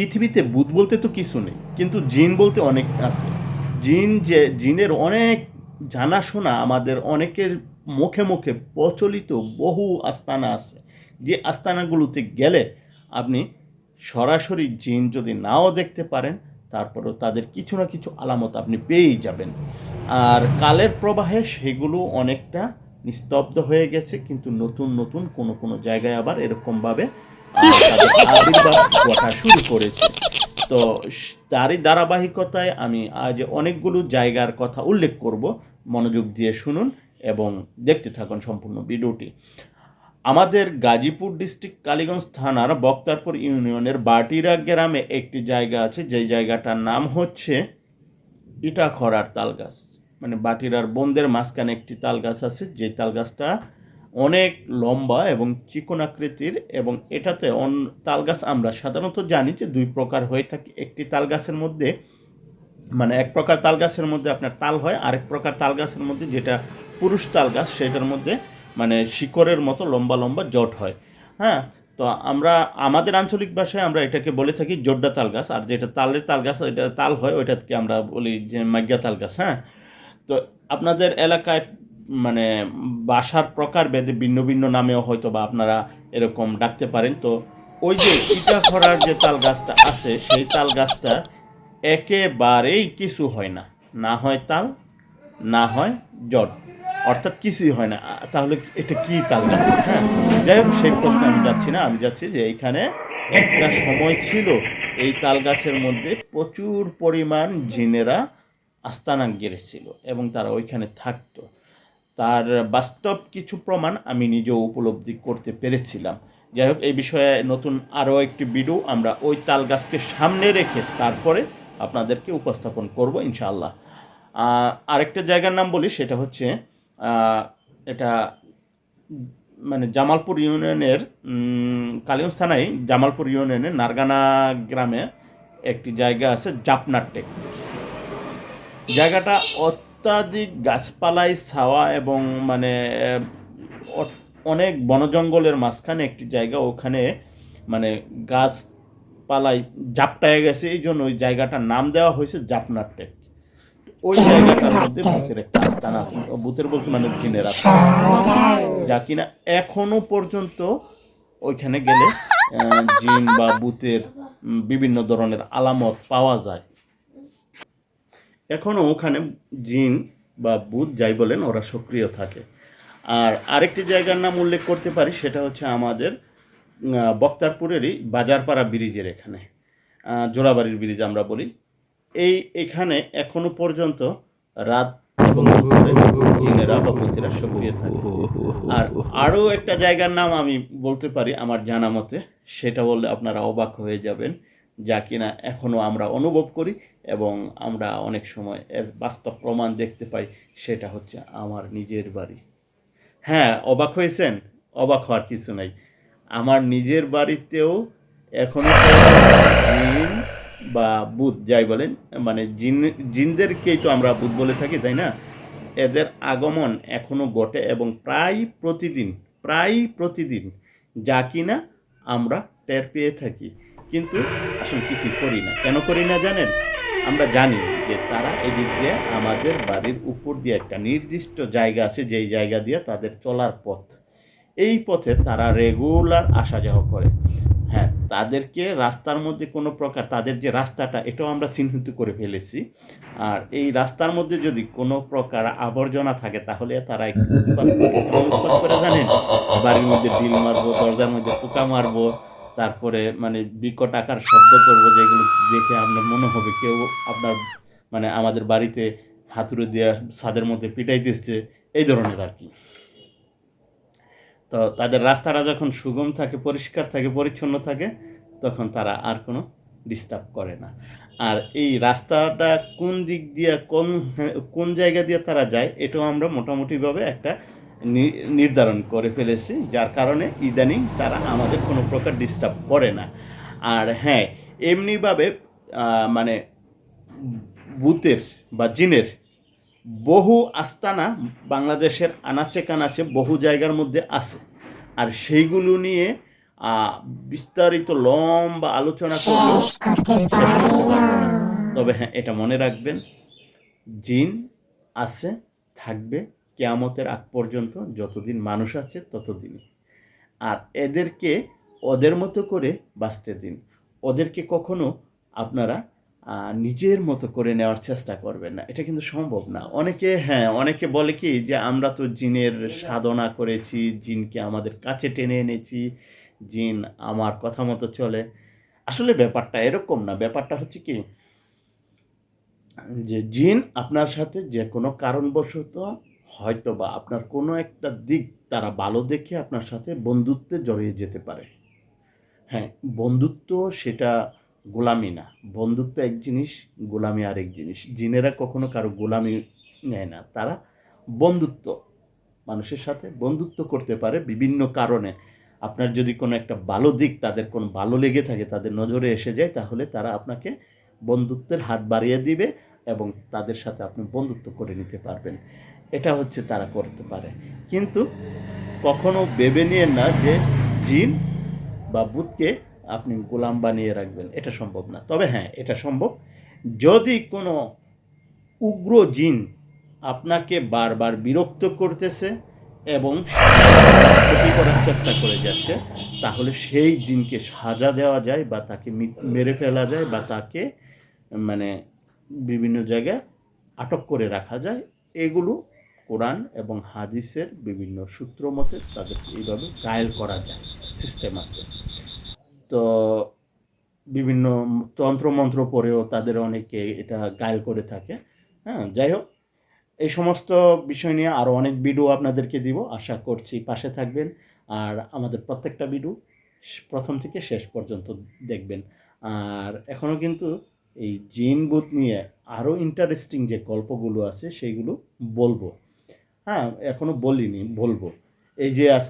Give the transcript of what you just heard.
পৃথিবীতে ভূত বলতে তো কিছু নেই, কিন্তু জিন বলতে অনেক আছে। জিন যে, জিনের অনেক জানাশোনা আমাদের অনেকের মুখে মুখে প্রচলিত বহু আস্তানা আছে। যে আস্তানাগুলোতে গেলে আপনি সরাসরি জিন যদি নাও দেখতে পারেন, তারপরেও তাদের কিছু না কিছু আলামত আপনি পেয়েই যাবেন। আর কালের প্রবাহে সেগুলো অনেকটা নিস্তব্ধ হয়ে গেছে, কিন্তু নতুন নতুন কোনো কোনো জায়গায় আবার এরকমভাবে আবির্ভাব শুরু করেছে তো তারই ধারাবাহিকতায় আমি আজ অনেকগুলো জায়গার কথা উল্লেখ করব, মনোযোগ দিয়ে শুনুন এবং দেখতে থাকুন সম্পূর্ণ ভিডিওটি। আমাদের গাজীপুর ডিস্ট্রিক্ট কালীগঞ্জ থানার বক্তারপুর ইউনিয়নের বাটিরা গ্রামে একটি জায়গা আছে, যেই জায়গাটার নাম হচ্ছে ইটাখরার তাল গাছ মানে বাটিরার বন্দের মাঝখানে একটি তালগাছ আছে যে তাল গাছটা অনেক লম্বা এবং চিকন আকৃতির এবং এটাতে অন তাল গাছ আমরা সাধারণত জানি যে দুই প্রকার হয়ে থাকে। একটি তাল গাছের মধ্যে মানে এক প্রকার তাল গাছের মধ্যে আপনার তাল হয়, আরেক প্রকার তাল গাছের মধ্যে যেটা পুরুষ তাল গাছ, সেটার মধ্যে মানে শিকড়ের মতো লম্বা লম্বা জট হয়। হ্যাঁ? তো আমরা, আমাদের আঞ্চলিক ভাষায় আমরা এটাকে বলে থাকি জোড্ডা তাল গাছ, আর যেটা তালের তাল গাছ এটা তাল হয়, ওইটাকে আমরা বলি যে মাগ্যা তাল গাছ হ্যাঁ? তো আপনাদের এলাকায় মানে বাসার প্রকার ভেদে ভিন্ন ভিন্ন নামেও হয়তো বা আপনারা এরকম ডাকতে পারেন। তো ওই যে ইটা খরার যে তাল গাছটা আছে, সেই তাল গাছটা একেবারেই কিছু হয় না। না হয় তাল, না হয় জট। অর্থাৎ কিছুই হয় না। তাহলে এটা কি তাল গাছ? হ্যাঁ যাই হোক, সেই প্রশ্নে আমি যাচ্ছি না। আমি যাচ্ছি যে এইখানে একটা সময় ছিল এই তাল গাছের মধ্যে প্রচুর পরিমাণ জিনেরা আস্তানা গেড়েছিল এবং তারা ওইখানে থাকতো। তার বাস্তব কিছু প্রমাণ আমি নিজেও উপলব্ধি করতে পেরেছিলাম। যাই হোক, এই বিষয়ে নতুন আরও একটি ভিডিও আমরা ওই তাল গাছকে সামনে রেখে তারপরে আপনাদেরকে উপস্থাপন করব ইনশাআল্লাহ। আরেকটা জায়গার নাম বলি, সেটা হচ্ছে এটা মানে জামালপুর ইউনিয়নের কালিগঞ্জ থানায় জামালপুর ইউনিয়নের নারগানা গ্রামে একটি জায়গা আছে, জাপনার টেক। জায়গাটা অত্যাধিক গাছপালায় ছাওয়া এবং মানে অনেক বনজঙ্গলের মাঝখানে একটি জায়গা, ওখানে মানে গাছপালায় জাপটায় গেছে। এই জন্য ওই জায়গাটার নাম দেওয়া হয়েছে জাপনার টেক। ওই জায়গাটার মধ্যে ভূতের একটা আস্থান আছে। ভূতের বলতে মানে জিনের যা কিনা এখনও পর্যন্ত ওইখানে গেলে জিন বা ভূতের বিভিন্ন ধরনের আলামত পাওয়া যায়। এখনও ওখানে জিন বা ভূত যাই বলেন, ওরা সক্রিয় থাকে। আর আরেকটি জায়গার নাম উল্লেখ করতে পারি, সেটা হচ্ছে আমাদের বক্তারপুরেরই বাজারপাড়া ব্রিজের এখানে জোড়াবাড়ির ব্রিজ আমরা বলি। এই এখানে এখনও পর্যন্ত রাত এবং জিনেরা বা ভূতেরা সক্রিয় থাকে। আর আরও একটা জায়গার নাম আমি বলতে পারি আমার জানা মতে, সেটা বললে আপনারা অবাক হয়ে যাবেন যা কিনা এখনও আমরা অনুভব করি। এবং আমরা অনেক সময় এর বাস্তব প্রমাণ দেখতে পাই, সেটা হচ্ছে আমার নিজের বাড়ি। হ্যাঁ অবাক হয়েছেন? অবাক হওয়ার কিছু নাই। আমার নিজের বাড়িতেও এখনও জিন বা বুধ যাই বলেন মানে জিন, জিনদেরকেই তো আমরা বুধ বলে থাকি, তাই না? এদের আগমন এখনও ঘটে এবং প্রায় প্রতিদিন প্রায় প্রতিদিন যা কিনা আমরা টের পেয়ে থাকি। কিন্তু আসলে কিছুই করি না। কেন করি না জানেন? আমরা জানি যে তারা এদিক দিয়ে আমাদের বাড়ির উপর দিয়ে একটা নির্দিষ্ট জায়গা আছে, যেই জায়গা দিয়ে তাদের চলার পথ। এই পথে তারা রেগুলার আসা যাওয়া করে। হ্যাঁ তাদেরকে রাস্তার মধ্যে কোনো প্রকার, তাদের যে রাস্তাটা, এটাও আমরা চিহ্নিত করে ফেলেছি। আর এই রাস্তার মধ্যে যদি কোনো প্রকার আবর্জনা থাকে, তাহলে তারা করে। করে জানেন, বাড়ির মধ্যে ডিল মারবো, দরজার মধ্যে পোকা মারবো তারপরে মানে বিকট আকার শব্দ করব যেগুলো দেখে আপনার মনে হবে কেউ আপনার মানে আমাদের বাড়িতে হাতুড়ে দেওয়া ছাদের মধ্যে পিটাই দিচ্ছে, এই ধরনের আর কি। তো তাদের রাস্তাটা যখন সুগম থাকে, পরিষ্কার থাকে, পরিচ্ছন্ন থাকে, তখন তারা আর কোনো ডিস্টার্ব করে না। আর এই রাস্তাটা কোন দিক দিয়ে, কোন কোন জায়গা দিয়ে তারা যায়, এটাও আমরা মোটামুটিভাবে একটা নির্ধারণ করে ফেলেছি, যার কারণে ইদানিং তারা আমাদের কোনো প্রকার ডিস্টার্ব করে না আর হ্যাঁ এমনিভাবে মানে ভূতের বা জিনের বহু আস্তানা বাংলাদেশের আনাচে কানাচে বহু জায়গার মধ্যে আছে আর সেইগুলো নিয়ে বিস্তারিত লম্বা আলোচনা না। তবে হ্যাঁ এটা মনে রাখবেন, জিন আছে, থাকবে কেয়ামতের আগ পর্যন্ত যতদিন মানুষ আছে ততদিনই। আর এদেরকে ওদের মতো করে বাঁচতে দিন। ওদেরকে কখনো আপনারা নিজের মতো করে নেওয়ার চেষ্টা করবেন না। এটা কিন্তু সম্ভব না। অনেকে হ্যাঁ অনেকে বলে কি যে, আমরা তো জিনের সাধনা করেছি, জিনকে আমাদের কাছে টেনে এনেছি, জিন আমার কথা মতো চলে। আসলে ব্যাপারটা এরকম না। ব্যাপারটা হচ্ছে কি, যে জিন আপনার সাথে যে কোনো কারণবশত হয়তো বা আপনার কোনো একটা দিক তারা ভালো দেখে আপনার সাথে বন্ধুত্বে জড়িয়ে যেতে পারে। হ্যাঁ বন্ধুত্ব সেটা গোলামি না। বন্ধুত্ব এক জিনিস, গোলামি আরেক জিনিস। জিনেরা কখনো কারও গোলামি নেয় না। তারা বন্ধুত্ব, মানুষের সাথে বন্ধুত্ব করতে পারে বিভিন্ন কারণে। আপনার যদি কোনো একটা ভালো দিক তাদের কোনো ভালো লেগে থাকে, তাদের নজরে এসে যায়, তাহলে তারা আপনাকে বন্ধুত্বের হাত বাড়িয়ে দিবে এবং তাদের সাথে আপনি বন্ধুত্ব করে নিতে পারবেন। এটা হচ্ছে তারা করতে পারে। কিন্তু কখনো ভেবে নিয়ে না যে জিন বা বুধকে আপনি গোলাম বানিয়ে রাখবেন। এটা সম্ভব না। তবে হ্যাঁ এটা সম্ভব। যদি কোনো উগ্র জিন আপনাকে বারবার বিরক্ত করতেছে এবং ক্ষতি করার চেষ্টা করে যাচ্ছে, তাহলে সেই জিনকে সাজা দেওয়া যায় বা তাকে মেরে ফেলা যায় বা তাকে মানে বিভিন্ন জায়গায় আটক করে রাখা যায়। এগুলো কোরআন এবং হাদিসের বিভিন্ন সূত্র মতে তাদেরকে এইভাবে গায়েল করা যায় সিস্টেম আছে। তো বিভিন্ন তন্ত্রমন্ত্র পরেও তাদের অনেকে এটা গায়েল করে থাকে। হ্যাঁ যাই হোক, এই সমস্ত বিষয় নিয়ে আরও অনেক ভিডিও আপনাদেরকে দিব, আশা করছি পাশে থাকবেন। আর আমাদের প্রত্যেকটা ভিডিও প্রথম থেকে শেষ পর্যন্ত দেখবেন। আর এখনও কিন্তু এই জিন বুথ নিয়ে আরও ইন্টারেস্টিং যে গল্পগুলো আছে, সেইগুলো বলব। হ্যাঁ এখনও বলিনি বলব। এই যে আজকে